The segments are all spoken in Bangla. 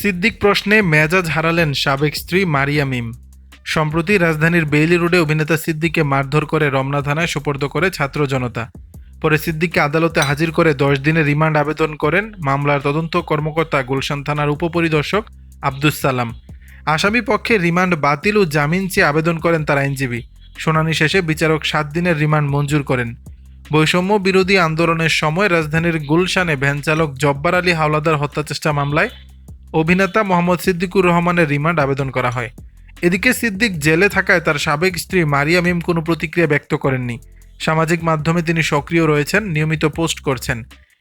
সিদ্দিক প্রশ্নে মেজাজ হারালেন সাবেক স্ত্রী মারিয়া মিম। সম্প্রতি রাজধানীর বেইলি রোডে অভিনেতা সিদ্দিককে মারধর করে রমনা থানায় সোপর্দ করে ছাত্র জনতা। পরে সিদ্দিককে আদালতে হাজির করে দশ দিনের রিমান্ড আবেদন করেন মামলার তদন্ত কর্মকর্তা গুলশান থানার উপপরিদর্শক আব্দুস সালাম। আসামি পক্ষে রিমান্ড বাতিল ও জামিন চেয়ে আবেদন করেন তার আইনজীবী। শুনানি শেষে বিচারক সাত দিনের রিমান্ড মঞ্জুর করেন। বৈষম্য বিরোধী আন্দোলনের সময় রাজধানীর গুলশানে ভ্যানচালক জব্বার আলী হাওলাদার হত্যাচেষ্টা মামলায় অভিনেতা মোহাম্মদ সিদ্দিকুর রহমানের রিমান্ড আবেদন করা হয়। এদিকে সিদ্দিক জেলে থাকায় তার সাবেক স্ত্রী মারিয়া মিম কোনো প্রতিক্রিয়া ব্যক্ত করেননি। সামাজিক মাধ্যমে তিনি সক্রিয় রয়েছেন, নিয়মিত পোস্ট করছেন।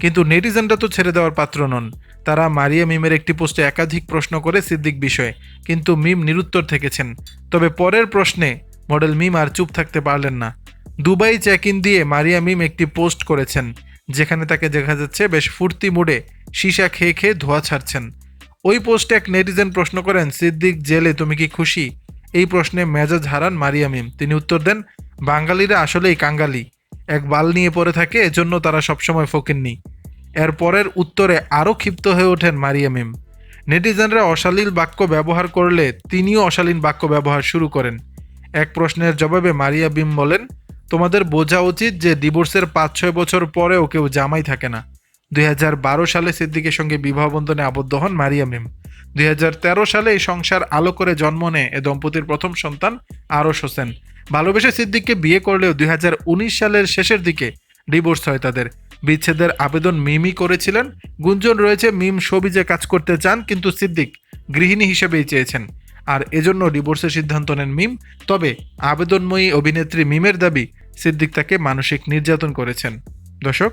কিন্তু নেটিজেনরা তো ছেড়ে দেওয়ার পাত্র নন। তারা মারিয়া মিমের একটি পোস্টে একাধিক প্রশ্ন করে সিদ্দিক বিষয়ে, কিন্তু মিম নিরুত্তর থেকেছেন। তবে পরের প্রশ্নে মডেল মিম আর চুপ থাকতে পারলেন না। দুবাই চেক ইন দিয়ে মারিয়া মিম একটি পোস্ট করেছেন, যেখানে তাকে দেখা যাচ্ছে বেশ ফুর্তি মুডে সীসা খেয়ে খেয়ে ধোয়া ছাড়ছেন। ওই পোস্টে এক নেটিজেন প্রশ্ন করেন, সিদ্দিক জেলে তুমি কি খুশি? এই প্রশ্নে মেজাজ হারান মারিয়া মিম তিনি উত্তর দেন, বাঙালিরা আসলেই কাঙ্গালি। এক বাল নিয়ে পড়ে থাকে, এজন্য তারা সবসময় ফকিননি। এর পরের উত্তরে আরও ক্ষিপ্ত হয়ে ওঠেন মারিয়া মিম নেটিজেনরা অশালীল বাক্য ব্যবহার করলে তিনিও অশালীন বাক্য ব্যবহার শুরু করেন। এক প্রশ্নের জবাবে মারিয়া বিম বলেন, তোমাদের বোঝা উচিত যে ডিভোর্সের পাঁচ ছয় বছর পরেও কেউ জামাই থাকে না। দুই হাজার বারো সালে সিদ্দিকের সঙ্গে বিবাহ বন্ধনে আবদ্ধ হন মারিয়া মিম। দুই সালে এই সংসার আলো করে জন্ম নেয় এ দম্পতির প্রথম সন্তান আরস হোসেন। ভালোবেসে সিদ্দিককে বিয়ে করলেও দুই হাজার উনিশ সালের শেষের দিকে ডিভোর্স হয় তাদের। বিচ্ছেদের আবেদন মিমই করেছিলেন। গুঞ্জন রয়েছে, মিম সবিজে কাজ করতে চান, কিন্তু সিদ্দিক গৃহিণী হিসেবেই চেয়েছেন। আর এজন্য ডিভোর্সের সিদ্ধান্ত নেন মিম। তবে আবেদনময়ী অভিনেত্রী মিমের দাবি, সিদ্দিক তাকে মানসিক নির্যাতন করেছেন। দর্শক